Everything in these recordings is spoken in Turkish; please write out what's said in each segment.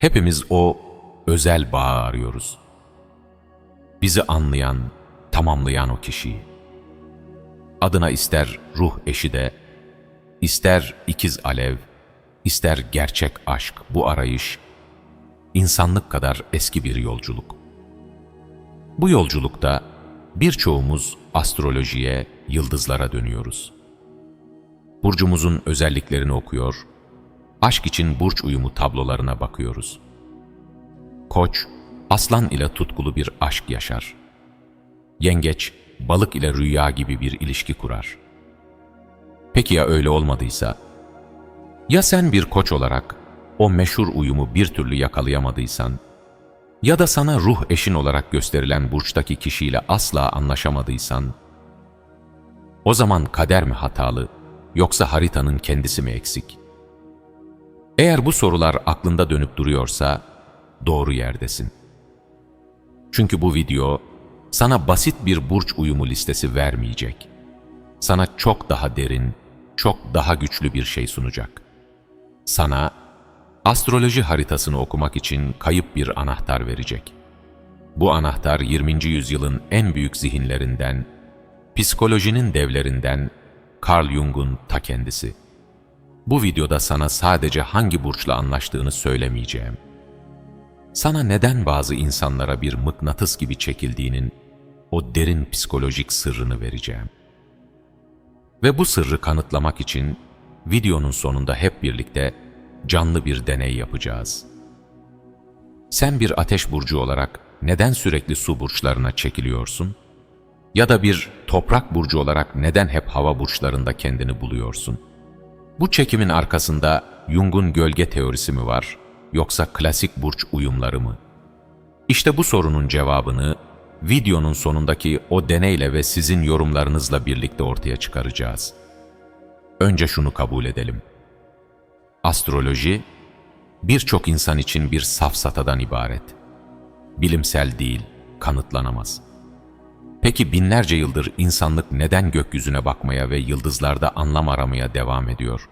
Hepimiz o özel bağı arıyoruz. Bizi anlayan, tamamlayan o kişiyi. Adına ister ruh eşi de, ister ikiz alev, ister gerçek aşk bu arayış, insanlık kadar eski bir yolculuk. Bu yolculukta birçoğumuz astrolojiye, yıldızlara dönüyoruz. Burcumuzun özelliklerini okuyor, aşk için burç uyumu tablolarına bakıyoruz. Koç, aslan ile tutkulu bir aşk yaşar. Yengeç, balık ile rüya gibi bir ilişki kurar. Peki ya öyle olmadıysa? Ya sen bir koç olarak o meşhur uyumu bir türlü yakalayamadıysan, ya da sana ruh eşin olarak gösterilen burçtaki kişiyle asla anlaşamadıysan, o zaman kader mi hatalı, yoksa haritanın kendisi mi eksik? Eğer bu sorular aklında dönüp duruyorsa, doğru yerdesin. Çünkü bu video, sana basit bir burç uyumu listesi vermeyecek. Sana çok daha derin, çok daha güçlü bir şey sunacak. Sana, astroloji haritasını okumak için kayıp bir anahtar verecek. Bu anahtar 20. yüzyılın en büyük zihinlerinden, psikolojinin devlerinden Carl Jung'un ta kendisi. Bu videoda sana sadece hangi burçla anlaştığını söylemeyeceğim. Sana neden bazı insanlara bir mıknatıs gibi çekildiğinin o derin psikolojik sırrını vereceğim. Ve bu sırrı kanıtlamak için videonun sonunda hep birlikte canlı bir deney yapacağız. Sen bir ateş burcu olarak neden sürekli su burçlarına çekiliyorsun? Ya da bir toprak burcu olarak neden hep hava burçlarında kendini buluyorsun? Bu çekimin arkasında Jung'un gölge teorisi mi var, yoksa klasik burç uyumları mı? İşte bu sorunun cevabını videonun sonundaki o deneyle ve sizin yorumlarınızla birlikte ortaya çıkaracağız. Önce şunu kabul edelim. Astroloji, birçok insan için bir safsatadan ibaret. Bilimsel değil, kanıtlanamaz. Peki binlerce yıldır insanlık neden gökyüzüne bakmaya ve yıldızlarda anlam aramaya devam ediyor?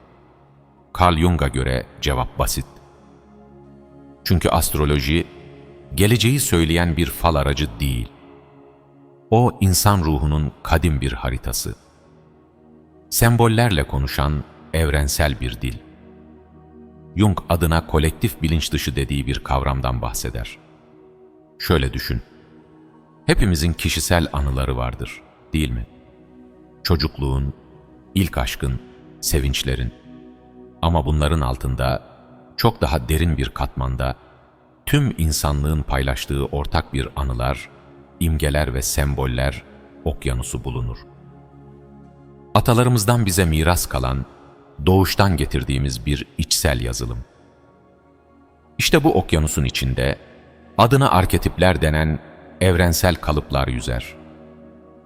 Carl Jung'a göre cevap basit. Çünkü astroloji, geleceği söyleyen bir fal aracı değil. O insan ruhunun kadim bir haritası. Sembollerle konuşan evrensel bir dil. Jung adına kolektif bilinç dışı dediği bir kavramdan bahseder. Şöyle düşün. Hepimizin kişisel anıları vardır, değil mi? Çocukluğun, ilk aşkın, sevinçlerin. Ama bunların altında, çok daha derin bir katmanda, tüm insanlığın paylaştığı ortak bir anılar, imgeler ve semboller okyanusu bulunur. Atalarımızdan bize miras kalan, doğuştan getirdiğimiz bir içsel yazılım. İşte bu okyanusun içinde adına arketipler denen evrensel kalıplar yüzer.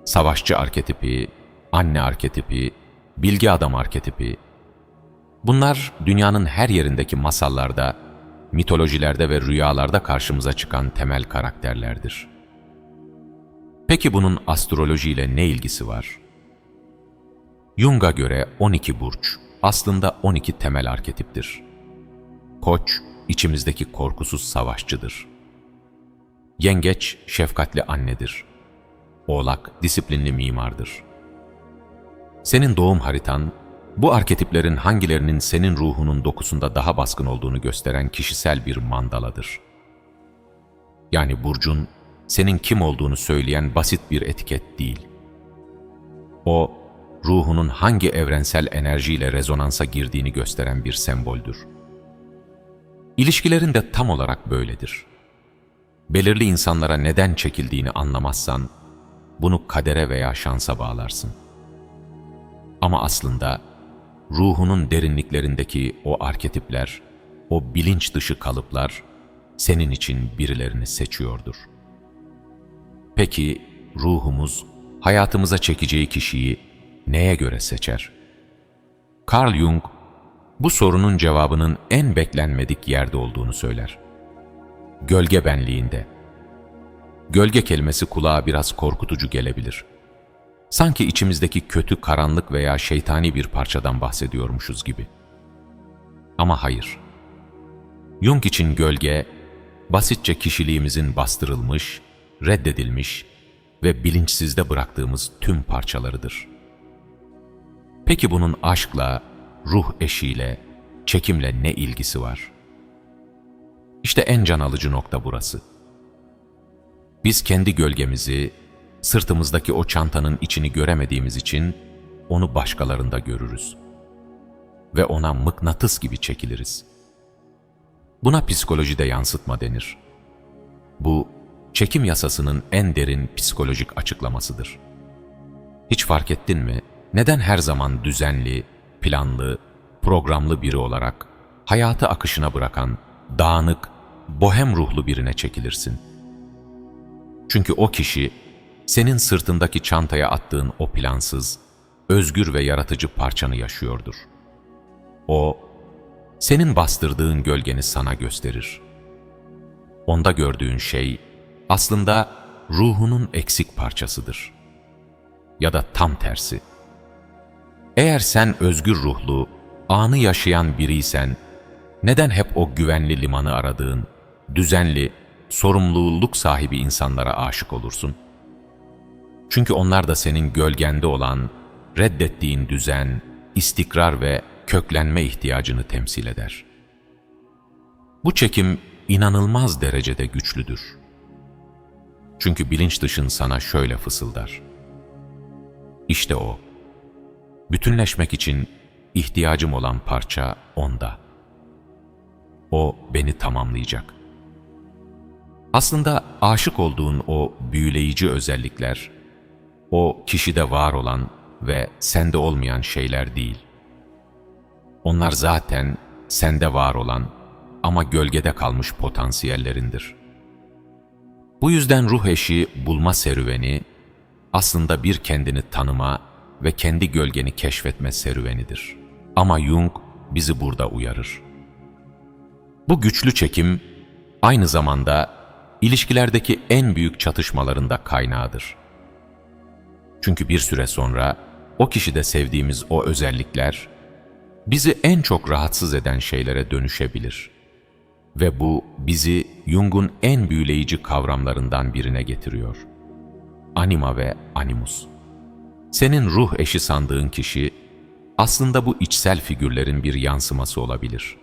Savaşçı arketipi, anne arketipi, bilgi adam arketipi. Bunlar dünyanın her yerindeki masallarda, mitolojilerde ve rüyalarda karşımıza çıkan temel karakterlerdir. Peki bunun astrolojiyle ne ilgisi var? Jung'a göre 12 burç aslında 12 temel arketiptir. Koç, içimizdeki korkusuz savaşçıdır. Yengeç, şefkatli annedir. Oğlak, disiplinli mimardır. Senin doğum haritan, bu arketiplerin hangilerinin senin ruhunun dokusunda daha baskın olduğunu gösteren kişisel bir mandaladır. Yani burcun, senin kim olduğunu söyleyen basit bir etiket değil. O, ruhunun hangi evrensel enerjiyle rezonansa girdiğini gösteren bir semboldür. İlişkilerin de tam olarak böyledir. Belirli insanlara neden çekildiğini anlamazsan, bunu kadere veya şansa bağlarsın. Ama aslında ruhunun derinliklerindeki o arketipler, o bilinç dışı kalıplar senin için birilerini seçiyordur. Peki ruhumuz hayatımıza çekeceği kişiyi neye göre seçer? Carl Jung bu sorunun cevabının en beklenmedik yerde olduğunu söyler. Gölge benliğinde. Gölge kelimesi kulağa biraz korkutucu gelebilir. Sanki içimizdeki kötü, karanlık veya şeytani bir parçadan bahsediyormuşuz gibi. Ama hayır. Jung için gölge, basitçe kişiliğimizin bastırılmış, reddedilmiş ve bilinçsizde bıraktığımız tüm parçalarıdır. Peki bunun aşkla, ruh eşiyle, çekimle ne ilgisi var? İşte en can alıcı nokta burası. Biz kendi gölgemizi, sırtımızdaki o çantanın içini göremediğimiz için onu başkalarında görürüz. Ve ona mıknatıs gibi çekiliriz. Buna psikolojide yansıtma denir. Bu, çekim yasasının en derin psikolojik açıklamasıdır. Hiç fark ettin mi? Neden her zaman düzenli, planlı, programlı biri olarak hayatı akışına bırakan, dağınık, bohem ruhlu birine çekilirsin? Çünkü o kişi, senin sırtındaki çantaya attığın o plansız, özgür ve yaratıcı parçanı yaşıyordur. O, senin bastırdığın gölgeni sana gösterir. Onda gördüğün şey, aslında ruhunun eksik parçasıdır. Ya da tam tersi. Eğer sen özgür ruhlu, anı yaşayan biriysen, neden hep o güvenli limanı aradığın, düzenli, sorumluluk sahibi insanlara aşık olursun? Çünkü onlar da senin gölgende olan, reddettiğin düzen, istikrar ve köklenme ihtiyacını temsil eder. Bu çekim inanılmaz derecede güçlüdür. Çünkü bilinç dışın sana şöyle fısıldar. İşte o. Bütünleşmek için ihtiyacım olan parça onda. O beni tamamlayacak. Aslında aşık olduğun o büyüleyici özellikler, o kişide var olan ve sende olmayan şeyler değil. Onlar zaten sende var olan ama gölgede kalmış potansiyellerindir. Bu yüzden ruh eşi bulma serüveni aslında bir kendini tanıma ve kendi gölgeni keşfetme serüvenidir. Ama Jung bizi burada uyarır. Bu güçlü çekim aynı zamanda ilişkilerdeki en büyük çatışmalarında kaynağıdır. Çünkü bir süre sonra o kişide sevdiğimiz o özellikler bizi en çok rahatsız eden şeylere dönüşebilir. Ve bu bizi Jung'un en büyüleyici kavramlarından birine getiriyor. Anima ve animus. Senin ruh eşi sandığın kişi aslında bu içsel figürlerin bir yansıması olabilir.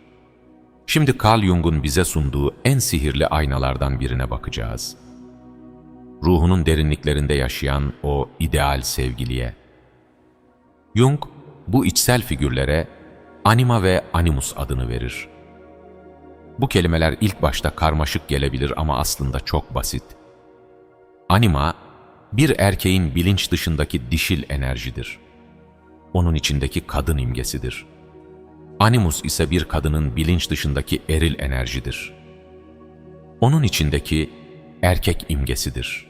Şimdi Carl Jung'un bize sunduğu en sihirli aynalardan birine bakacağız. Ruhunun derinliklerinde yaşayan o ideal sevgiliye. Jung bu içsel figürlere anima ve animus adını verir. Bu kelimeler ilk başta karmaşık gelebilir ama aslında çok basit. Anima, bir erkeğin bilinç dışındaki dişil enerjidir. Onun içindeki kadın imgesidir. Animus ise bir kadının bilinç dışındaki eril enerjidir. Onun içindeki erkek imgesidir.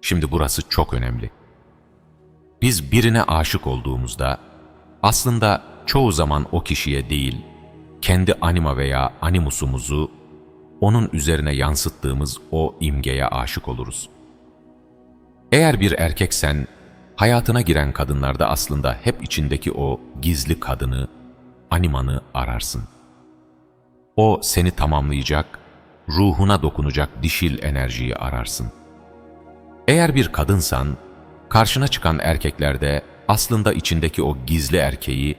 Şimdi burası çok önemli. Biz birine aşık olduğumuzda aslında çoğu zaman o kişiye değil, kendi anima veya animusumuzu onun üzerine yansıttığımız o imgeye aşık oluruz. Eğer bir erkeksen, hayatına giren kadınlarda aslında hep içindeki o gizli kadını, animanı ararsın. O seni tamamlayacak, ruhuna dokunacak dişil enerjiyi ararsın. Eğer bir kadınsan, karşına çıkan erkeklerde aslında içindeki o gizli erkeği,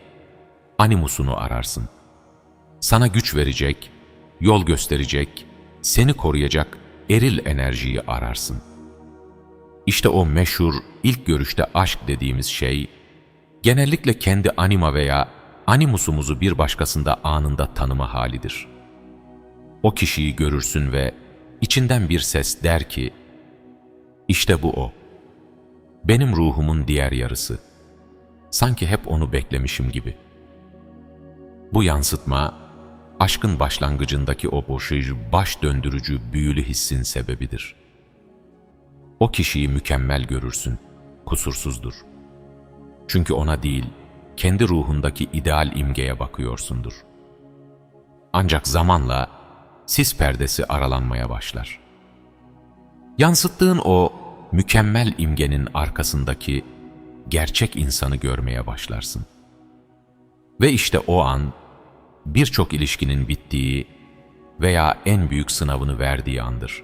animusunu ararsın. Sana güç verecek, yol gösterecek, seni koruyacak eril enerjiyi ararsın. İşte o meşhur ilk görüşte aşk dediğimiz şey, genellikle kendi anima veya animusumuzu bir başkasında anında tanıma halidir. O kişiyi görürsün ve içinden bir ses der ki, işte bu o. Benim ruhumun diğer yarısı. Sanki hep onu beklemişim gibi. Bu yansıtma, aşkın başlangıcındaki o boşayıcı, baş döndürücü, büyülü hissin sebebidir. O kişiyi mükemmel görürsün, kusursuzdur. Çünkü ona değil, kendi ruhundaki ideal imgeye bakıyorsundur. Ancak zamanla sis perdesi aralanmaya başlar. Yansıttığın o mükemmel imgenin arkasındaki gerçek insanı görmeye başlarsın. Ve işte o an birçok ilişkinin bittiği veya en büyük sınavını verdiği andır.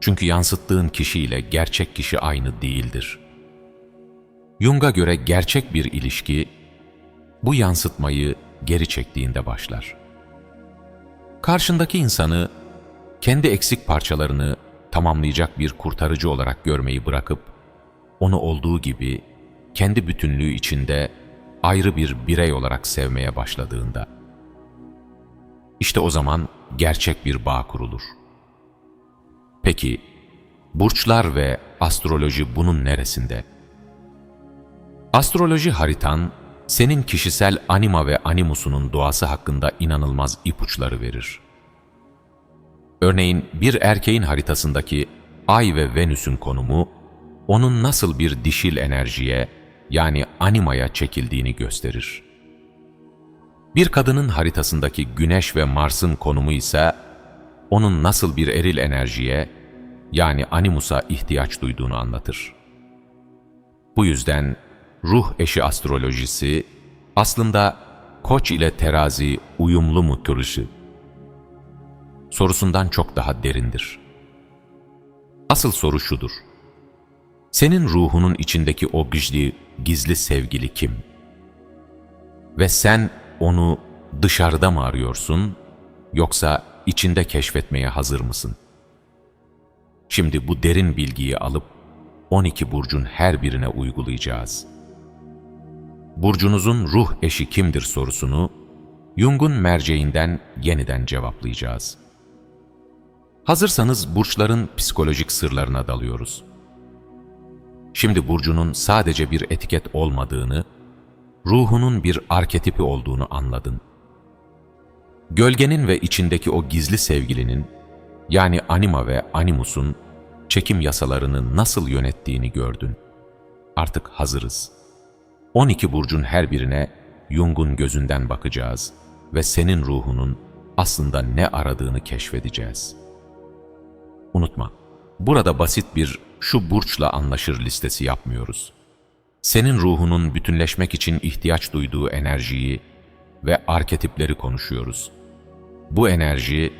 Çünkü yansıttığın kişiyle gerçek kişi aynı değildir. Jung'a göre gerçek bir ilişki, bu yansıtmayı geri çektiğinde başlar. Karşındaki insanı, kendi eksik parçalarını tamamlayacak bir kurtarıcı olarak görmeyi bırakıp, onu olduğu gibi kendi bütünlüğü içinde ayrı bir birey olarak sevmeye başladığında, işte o zaman gerçek bir bağ kurulur. Peki, burçlar ve astroloji bunun neresinde? Astroloji haritan, senin kişisel anima ve animusunun doğası hakkında inanılmaz ipuçları verir. Örneğin bir erkeğin haritasındaki Ay ve Venüs'ün konumu, onun nasıl bir dişil enerjiye yani animaya çekildiğini gösterir. Bir kadının haritasındaki Güneş ve Mars'ın konumu ise, onun nasıl bir eril enerjiye yani animusa ihtiyaç duyduğunu anlatır. Bu yüzden ruh eşi astrolojisi aslında koç ile terazi uyumlu mu turuşu sorusundan çok daha derindir. Asıl soru şudur. Senin ruhunun içindeki o gizli, gizli sevgili kim? Ve sen onu dışarıda mı arıyorsun yoksa içinde keşfetmeye hazır mısın? Şimdi bu derin bilgiyi alıp 12 burcun her birine uygulayacağız. Burcunuzun ruh eşi kimdir sorusunu Jung'un merceğinden yeniden cevaplayacağız. Hazırsanız burçların psikolojik sırlarına dalıyoruz. Şimdi burcunun sadece bir etiket olmadığını, ruhunun bir arketipi olduğunu anladın. Gölgenin ve içindeki o gizli sevgilinin, yani anima ve animusun çekim yasalarını nasıl yönettiğini gördün. Artık hazırız. 12 burcun her birine Jung'un gözünden bakacağız ve senin ruhunun aslında ne aradığını keşfedeceğiz. Unutma, burada basit bir şu burçla anlaşır listesi yapmıyoruz. Senin ruhunun bütünleşmek için ihtiyaç duyduğu enerjiyi ve arketipleri konuşuyoruz. Bu enerji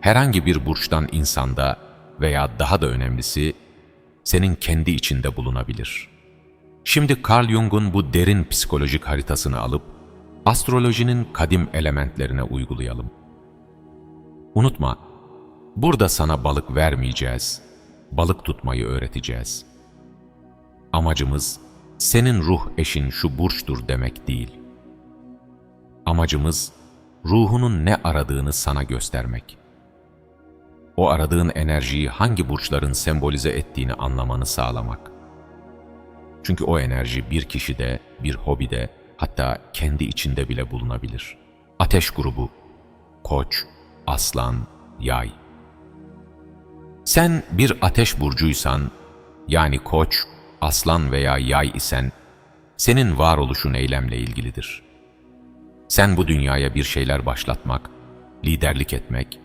herhangi bir burçtan insanda veya daha da önemlisi senin kendi içinde bulunabilir. Şimdi Carl Jung'un bu derin psikolojik haritasını alıp astrolojinin kadim elementlerine uygulayalım. Unutma, burada sana balık vermeyeceğiz, balık tutmayı öğreteceğiz. Amacımız senin ruh eşin şu burçtur demek değil. Amacımız ruhunun ne aradığını sana göstermek. O aradığın enerjiyi hangi burçların sembolize ettiğini anlamanı sağlamak. Çünkü o enerji bir kişide, bir hobide, hatta kendi içinde bile bulunabilir. Ateş grubu, koç, aslan, yay. Sen bir ateş burcuysan, yani koç, aslan veya yay isen, senin varoluşun eylemle ilgilidir. Sen bu dünyaya bir şeyler başlatmak, liderlik etmek,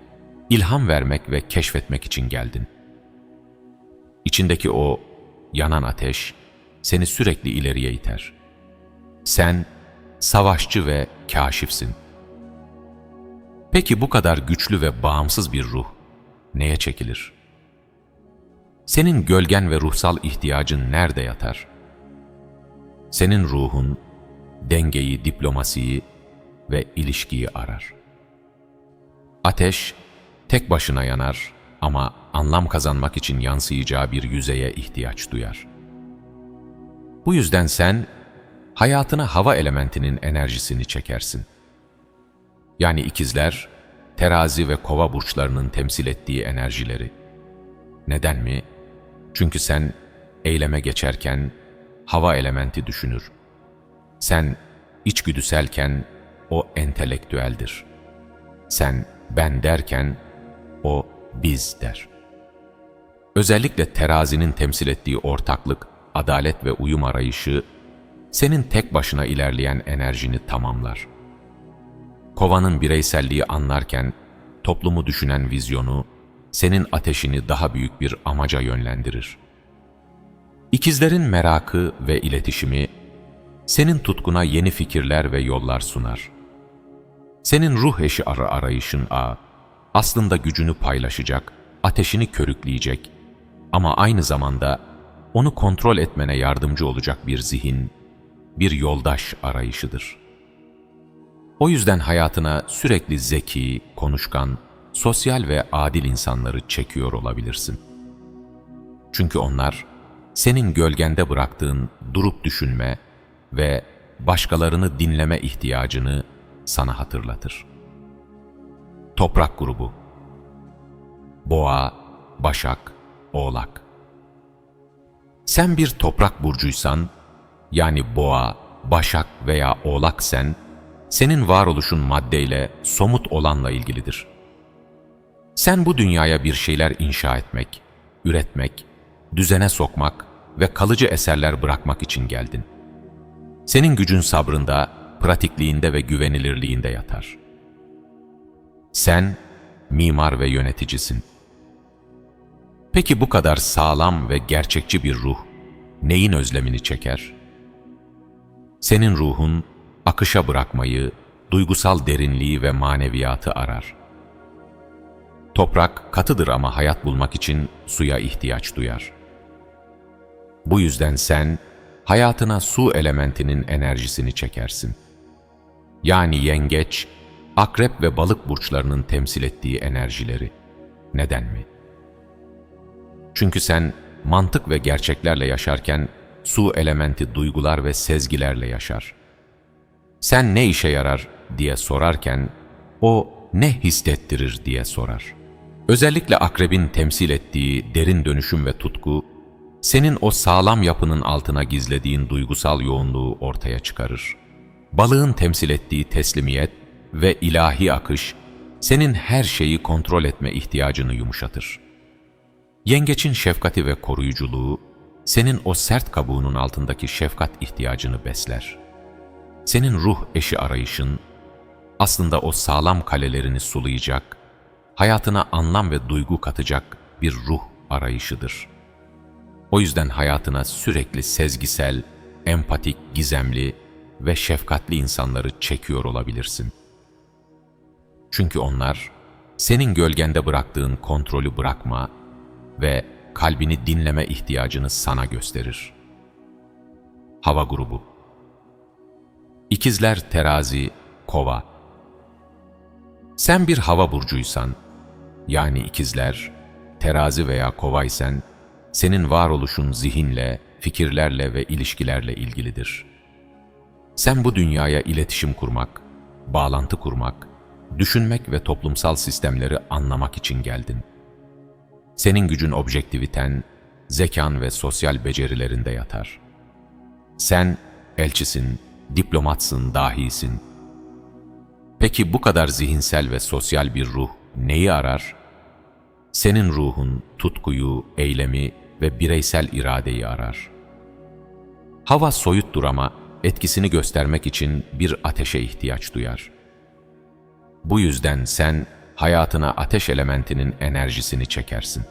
ilham vermek ve keşfetmek için geldin. İçindeki o yanan ateş seni sürekli ileriye iter. Sen savaşçı ve kaşifsin. Peki bu kadar güçlü ve bağımsız bir ruh neye çekilir? Senin gölgen ve ruhsal ihtiyacın nerede yatar? Senin ruhun dengeyi, diplomasiyi ve ilişkiyi arar. Ateş tek başına yanar ama anlam kazanmak için yansıyacağı bir yüzeye ihtiyaç duyar. Bu yüzden sen hayatına hava elementinin enerjisini çekersin. Yani ikizler, terazi ve kova burçlarının temsil ettiği enerjileri. Neden mi? Çünkü sen eyleme geçerken hava elementi düşünür. Sen içgüdüselken o entelektüeldir. Sen ben derken o biz der. Özellikle terazinin temsil ettiği ortaklık, adalet ve uyum arayışı, senin tek başına ilerleyen enerjini tamamlar. Kovanın bireyselliği anlarken, toplumu düşünen vizyonu, senin ateşini daha büyük bir amaca yönlendirir. İkizlerin merakı ve iletişimi, senin tutkuna yeni fikirler ve yollar sunar. Senin ruh eşi arı arayışın A, aslında gücünü paylaşacak, ateşini körükleyecek ama aynı zamanda onu kontrol etmene yardımcı olacak bir zihin, bir yoldaş arayışıdır. O yüzden hayatına sürekli zeki, konuşkan, sosyal ve adil insanları çekiyor olabilirsin. Çünkü onlar senin gölgende bıraktığın durup düşünme ve başkalarını dinleme ihtiyacını sana hatırlatır. Toprak grubu Boğa, Başak, Oğlak Sen bir toprak burcuysan, yani boğa, başak veya oğlak sen, senin varoluşun maddeyle, somut olanla ilgilidir. Sen bu dünyaya bir şeyler inşa etmek, üretmek, düzene sokmak ve kalıcı eserler bırakmak için geldin. Senin gücün sabrında, pratikliğinde ve güvenilirliğinde yatar. Sen mimar ve yöneticisin. Peki bu kadar sağlam ve gerçekçi bir ruh neyin özlemini çeker? Senin ruhun akışa bırakmayı, duygusal derinliği ve maneviyatı arar. Toprak katıdır ama hayat bulmak için suya ihtiyaç duyar. Bu yüzden sen hayatına su elementinin enerjisini çekersin. Yani yengeç, akrep ve balık burçlarının temsil ettiği enerjileri. Neden mi? Çünkü sen mantık ve gerçeklerle yaşarken su elementi duygular ve sezgilerle yaşar. Sen ne işe yarar diye sorarken o ne hissettirir diye sorar. Özellikle akrebin temsil ettiği derin dönüşüm ve tutku, senin o sağlam yapının altına gizlediğin duygusal yoğunluğu ortaya çıkarır. Balığın temsil ettiği teslimiyet ve ilahi akış, senin her şeyi kontrol etme ihtiyacını yumuşatır. Yengeçin şefkati ve koruyuculuğu, senin o sert kabuğunun altındaki şefkat ihtiyacını besler. Senin ruh eşi arayışın, aslında o sağlam kalelerini sulayacak, hayatına anlam ve duygu katacak bir ruh arayışıdır. O yüzden hayatına sürekli sezgisel, empatik, gizemli ve şefkatli insanları çekiyor olabilirsin. Çünkü onlar, senin gölgende bıraktığın kontrolü bırakma ve kalbini dinleme ihtiyacını sana gösterir. Hava grubu İkizler terazi, kova Sen bir hava burcuysan, yani ikizler, terazi veya kovaysen, senin varoluşun zihinle, fikirlerle ve ilişkilerle ilgilidir. Sen bu dünyaya iletişim kurmak, bağlantı kurmak, düşünmek ve toplumsal sistemleri anlamak için geldin. Senin gücün objektiviten, zekan ve sosyal becerilerinde yatar. Sen elçisin, diplomatsın, dahisin. Peki bu kadar zihinsel ve sosyal bir ruh neyi arar? Senin ruhun tutkuyu, eylemi ve bireysel iradeyi arar. Hava soyuttur ama etkisini göstermek için bir ateşe ihtiyaç duyar. Bu yüzden sen hayatına ateş elementinin enerjisini çekersin.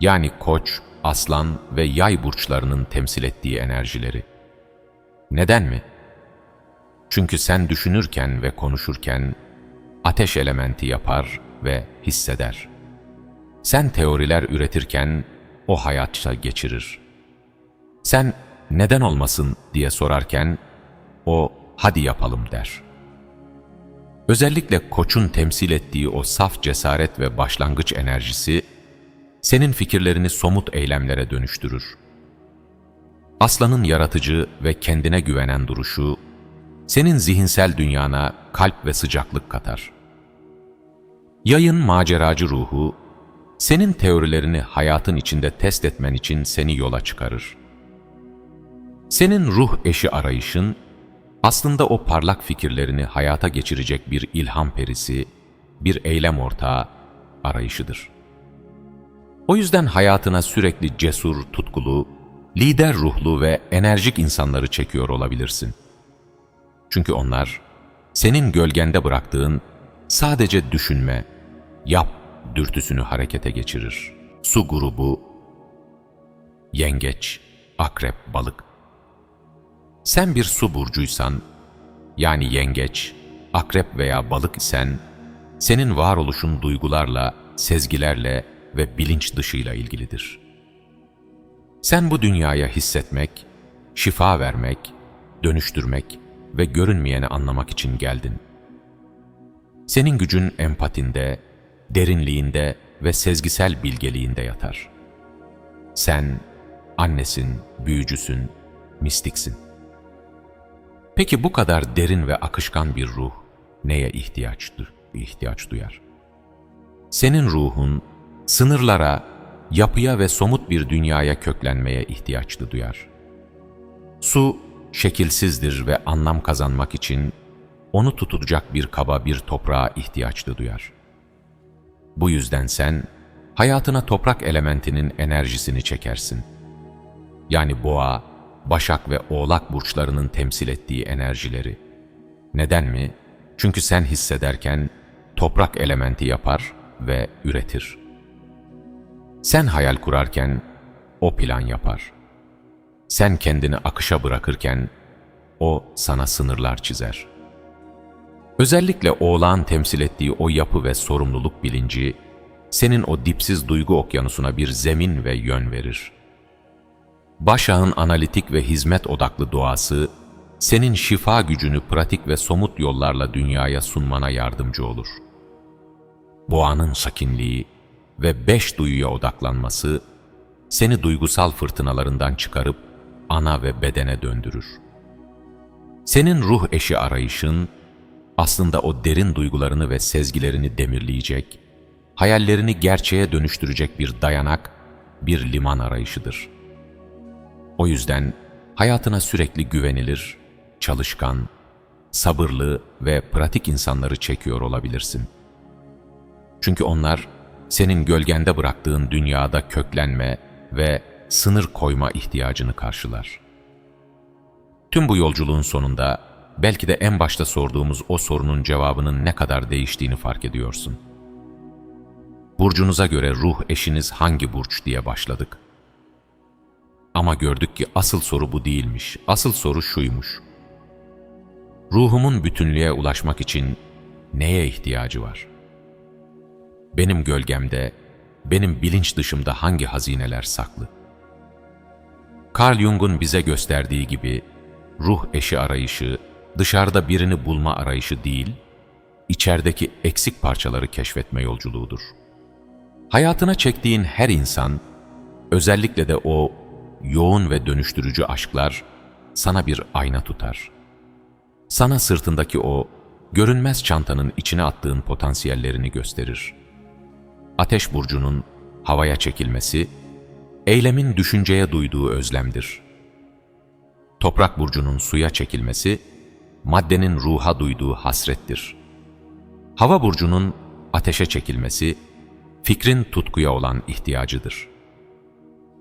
Yani koç, aslan ve yay burçlarının temsil ettiği enerjileri. Neden mi? Çünkü sen düşünürken ve konuşurken ateş elementi yapar ve hisseder. Sen teoriler üretirken o hayatça geçirir. Sen neden olmasın diye sorarken o hadi yapalım der. Özellikle koçun temsil ettiği o saf cesaret ve başlangıç enerjisi senin fikirlerini somut eylemlere dönüştürür. Aslanın yaratıcı ve kendine güvenen duruşu, senin zihinsel dünyana kalp ve sıcaklık katar. Yayın maceracı ruhu, senin teorilerini hayatın içinde test etmen için seni yola çıkarır. Senin ruh eşi arayışın, aslında o parlak fikirlerini hayata geçirecek bir ilham perisi, bir eylem ortağı arayışıdır. O yüzden hayatına sürekli cesur, tutkulu, lider ruhlu ve enerjik insanları çekiyor olabilirsin. Çünkü onlar, senin gölgende bıraktığın sadece düşünme, yap dürtüsünü harekete geçirir. Su grubu, yengeç, akrep, balık. Sen bir su burcuysan, yani yengeç, akrep veya balık isen, senin varoluşun duygularla, sezgilerle ve bilinç dışıyla ilgilidir. Sen bu dünyaya hissetmek, şifa vermek, dönüştürmek ve görünmeyeni anlamak için geldin. Senin gücün empatinde, derinliğinde ve sezgisel bilgeliğinde yatar. Sen annesin, büyücüsün, mistiksin. Peki bu kadar derin ve akışkan bir ruh neye ihtiyaçtır, ihtiyaç duyar? Senin ruhun sınırlara, yapıya ve somut bir dünyaya köklenmeye ihtiyaçlı duyar. Su şekilsizdir ve anlam kazanmak için onu tutacak bir kaba bir toprağa ihtiyaçlı duyar. Bu yüzden sen hayatına toprak elementinin enerjisini çekersin. Yani boğa, başak ve oğlak burçlarının temsil ettiği enerjileri. Neden mi? Çünkü sen hissederken toprak elementi yapar ve üretir. Sen hayal kurarken o plan yapar. Sen kendini akışa bırakırken o sana sınırlar çizer. Özellikle oğlağın temsil ettiği o yapı ve sorumluluk bilinci, senin o dipsiz duygu okyanusuna bir zemin ve yön verir. Başağın analitik ve hizmet odaklı doğası, senin şifa gücünü pratik ve somut yollarla dünyaya sunmana yardımcı olur. Boğanın sakinliği ve beş duyuya odaklanması, seni duygusal fırtınalarından çıkarıp ana ve bedene döndürür. Senin ruh eşi arayışın, aslında o derin duygularını ve sezgilerini demirleyecek, hayallerini gerçeğe dönüştürecek bir dayanak, bir liman arayışıdır. O yüzden hayatına sürekli güvenilir, çalışkan, sabırlı ve pratik insanları çekiyor olabilirsin. Çünkü onlar senin gölgende bıraktığın dünyada köklenme ve sınır koyma ihtiyacını karşılar. Tüm bu yolculuğun sonunda belki de en başta sorduğumuz o sorunun cevabının ne kadar değiştiğini fark ediyorsun. Burcunuza göre ruh eşiniz hangi burç diye başladık. Ama gördük ki asıl soru bu değilmiş. Asıl soru şuymuş. Ruhumun bütünlüğe ulaşmak için neye ihtiyacı var? Benim gölgemde, benim bilinç dışımda hangi hazineler saklı? Carl Jung'un bize gösterdiği gibi ruh eşi arayışı dışarıda birini bulma arayışı değil, içerideki eksik parçaları keşfetme yolculuğudur. Hayatına çektiğin her insan, özellikle de o yoğun ve dönüştürücü aşklar sana bir ayna tutar. Sana sırtındaki o görünmez çantanın içine attığın potansiyellerini gösterir. Ateş burcunun havaya çekilmesi, eylemin düşünceye duyduğu özlemdir. Toprak burcunun suya çekilmesi, maddenin ruha duyduğu hasrettir. Hava burcunun ateşe çekilmesi, fikrin tutkuya olan ihtiyacıdır.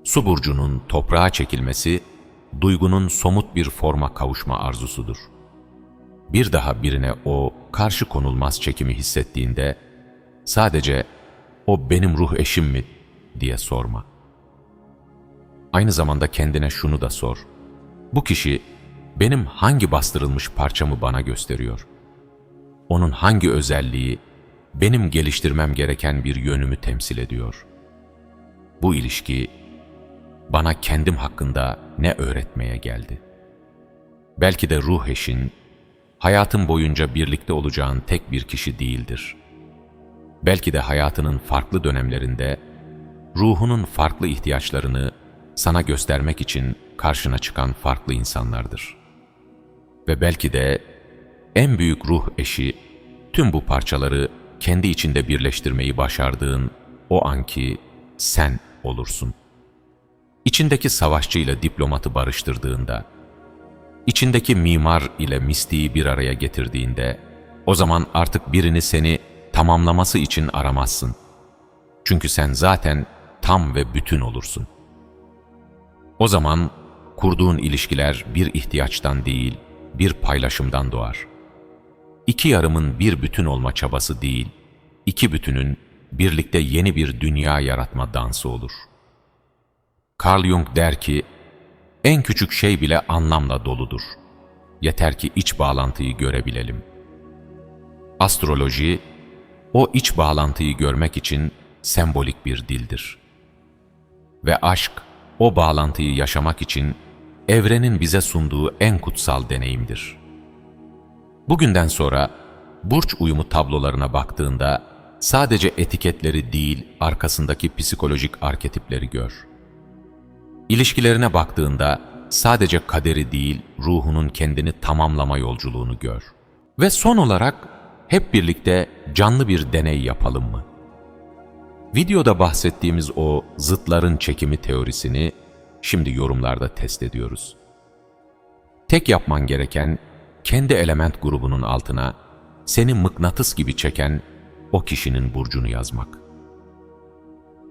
Su burcunun toprağa çekilmesi, duygunun somut bir forma kavuşma arzusudur. Bir daha birine o karşı konulmaz çekimi hissettiğinde, sadece o benim ruh eşim mi diye sorma. Aynı zamanda kendine şunu da sor. Bu kişi benim hangi bastırılmış parçamı bana gösteriyor? Onun hangi özelliği benim geliştirmem gereken bir yönümü temsil ediyor? Bu ilişki bana kendim hakkında ne öğretmeye geldi? Belki de ruh eşin, hayatın boyunca birlikte olacağın tek bir kişi değildir. Belki de hayatının farklı dönemlerinde, ruhunun farklı ihtiyaçlarını sana göstermek için karşına çıkan farklı insanlardır. Ve belki de en büyük ruh eşi, tüm bu parçaları kendi içinde birleştirmeyi başardığın o anki sen olursun. İçindeki savaşçıyla diplomatı barıştırdığında, içindeki mimar ile mistiği bir araya getirdiğinde, o zaman artık birini seni tamamlaması için aramazsın. Çünkü sen zaten tam ve bütün olursun. O zaman kurduğun ilişkiler bir ihtiyaçtan değil, bir paylaşımdan doğar. İki yarımın bir bütün olma çabası değil, iki bütünün birlikte yeni bir dünya yaratma dansı olur. Carl Jung der ki, en küçük şey bile anlamla doludur. Yeter ki iç bağlantıyı görebilelim. Astroloji, o iç bağlantıyı görmek için sembolik bir dildir. Ve aşk, o bağlantıyı yaşamak için evrenin bize sunduğu en kutsal deneyimdir. Bugünden sonra burç uyumu tablolarına baktığında sadece etiketleri değil, arkasındaki psikolojik arketipleri gör. İlişkilerine baktığında sadece kaderi değil, ruhunun kendini tamamlama yolculuğunu gör. Ve son olarak hep birlikte canlı bir deney yapalım mı? Videoda bahsettiğimiz o zıtların çekimi teorisini şimdi yorumlarda test ediyoruz. Tek yapman gereken kendi element grubunun altına seni mıknatıs gibi çeken o kişinin burcunu yazmak.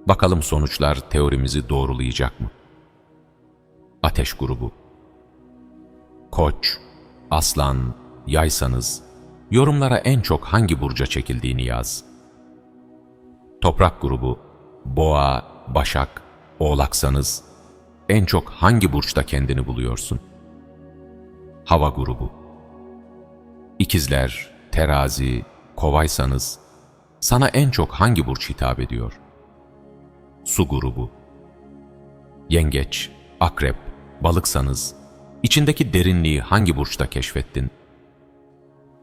Bakalım sonuçlar teorimizi doğrulayacak mı? Ateş grubu. Koç, aslan, yaysanız yorumlara en çok hangi burca çekildiğini yaz. Toprak grubu, boğa, başak, oğlaksanız en çok hangi burçta kendini buluyorsun? Hava grubu. İkizler, terazi, kovaysanız sana en çok hangi burç hitap ediyor? Su grubu. Yengeç, akrep, balıksanız içindeki derinliği hangi burçta keşfettin?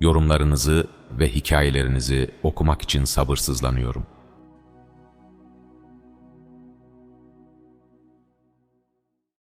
Yorumlarınızı ve hikayelerinizi okumak için sabırsızlanıyorum.